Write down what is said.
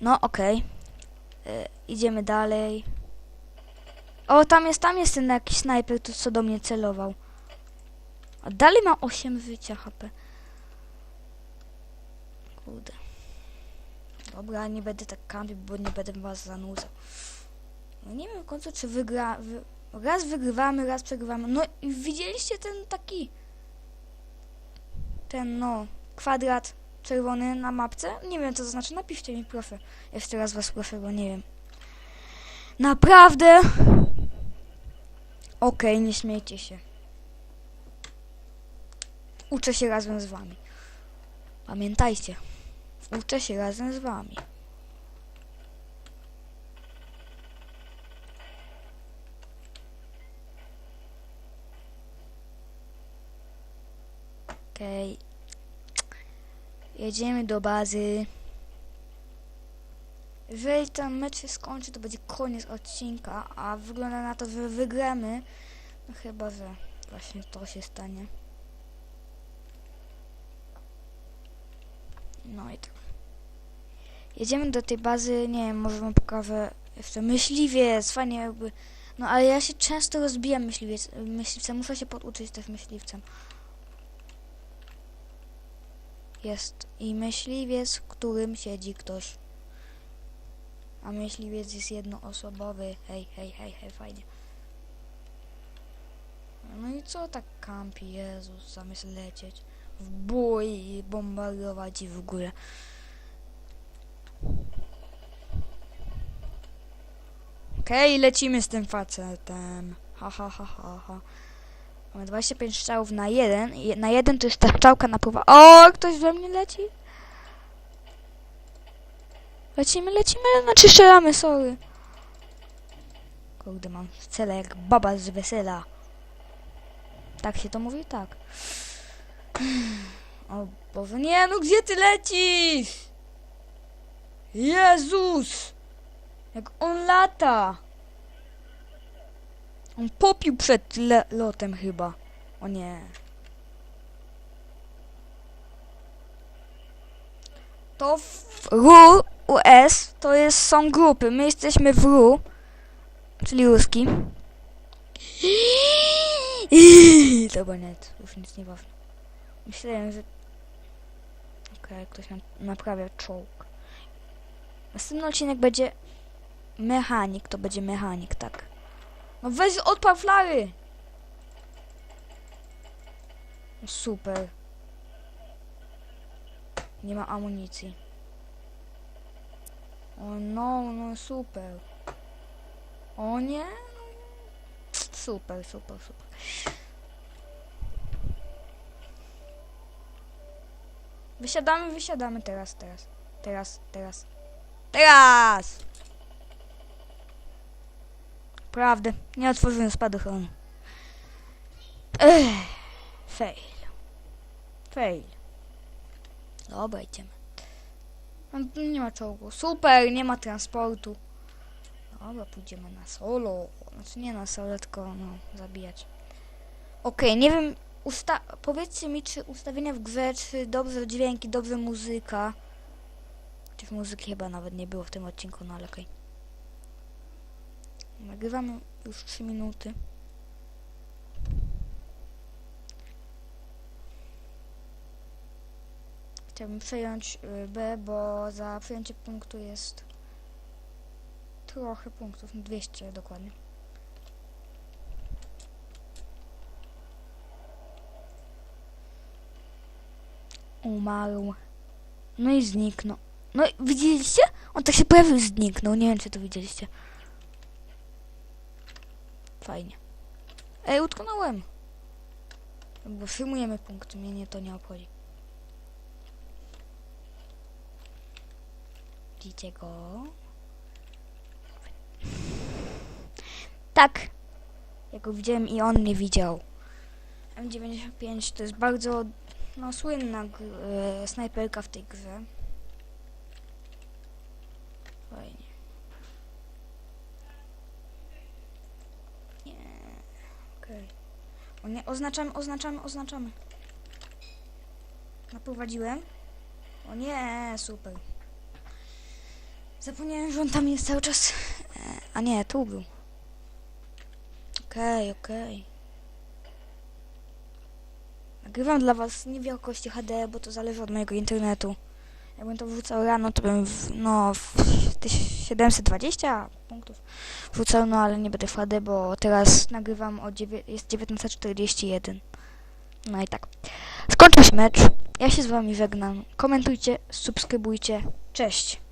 No, okej. E, Idziemy dalej. O, tam jest, tam jest ten jakiś snajper, to co do mnie celował. A dalej ma 8 życia HP. Kurde. Dobra, nie będę tak kampił, bo nie będę was zanudzał. No nie wiem w końcu, czy wygra... Wy... Raz wygrywamy, raz przegrywamy. No i widzieliście ten taki... Ten, no, kwadrat czerwony na mapce? Nie wiem, co to znaczy. Napiszcie mi, proszę. Jeszcze raz was proszę, bo nie wiem. Naprawdę? Okej, nie śmiejcie się. Uczę się razem z wami. Pamiętajcie. Uczę się razem z wami. Okej. Jedziemy do bazy. Jeżeli ten mecz się skończy, to będzie koniec odcinka, a wygląda na to, że wygramy. No chyba, że właśnie to się stanie. No i tak. Jedziemy do tej bazy, nie wiem, może wam pokażę jeszcze myśliwiec, fajnie jakby. No ale ja się często rozbijam myśliwiec, myśliwcem, muszę się poduczyć też myśliwcem. Jest i myśliwiec, w którym siedzi ktoś. A myśliwiec jest jednoosobowy. Hej, hej, hej, hej, fajnie. No i co tak kampi, Jezus, zamiast lecieć w bój i bombardować i w ogóle. Okej, lecimy z tym facetem. Ha, ha, ha, ha, ha. Mamy 25 strzałów na jeden. Na jeden to jest ta strzałka napływa. O, ktoś we mnie leci? Lecimy, lecimy, znaczy strzelamy, sorry. Kurde, mam cele jak baba z wesela. Tak się to mówi? Tak. O Boże, nie no, gdzie ty lecisz? Jezus! Jak on lata! On popił przed lotem chyba. O nie. To w RU US to jest, są grupy. My jesteśmy w RU, czyli ruski. Dobra, nie, już nic nie ważne. Myślałem, że... Okej, ktoś nam naprawia czołg. Następny odcinek będzie mechanik, to będzie mechanik, tak. No weź odpal flary! No super. Nie ma amunicji. O no, no super. O nie? No. Super, super, super. Wysiadamy, wysiadamy teraz, teraz. Teraz, teraz. Teraz! Prawdę, nie otworzyłem spadochronu. Fail. Fail. Dobra, idziemy. No, nie ma czołgu. Super, nie ma transportu. Dobra, pójdziemy na solo. Znaczy nie na solo, tylko no, zabijać. Okej, nie wiem, usta powiedzcie mi, czy ustawienia w grze, czy dobrze dźwięki, dobrze muzyka. Chociaż muzyki chyba nawet nie było w tym odcinku, no ale okej. Nagrywamy już 3 minuty. Chciałbym przejąć y, B, bo za przejęcie punktu jest trochę punktów, no 200 dokładnie. Umarł. No i zniknął. No widzieliście? On tak się pojawił zniknął. Nie wiem, czy to widzieliście. Fajnie. Ej, utknąłem. Bo przyjmujemy punkt, mnie nie to nie obchodzi. Widzicie go? Tak. Ja go widziałem i on mnie widział. M95 to jest bardzo no, słynna e, snajperka w tej grze. Fajnie. Nie. Okej. O nie, oznaczamy, oznaczamy, oznaczamy. Naprowadziłem. O nie, super. Zapomniałem, że on tam jest cały czas. E, A nie, tu był. Okej, okej. Nagrywam dla was nie wielkości HD, bo to zależy od mojego internetu. Jakbym to wrzucał rano, to bym w, no w 720 punktów wrzucał, no ale nie będę w HD, bo teraz nagrywam o jest 19.41. No i tak. Skończył się mecz. Ja się z wami żegnam. Komentujcie, subskrybujcie. Cześć.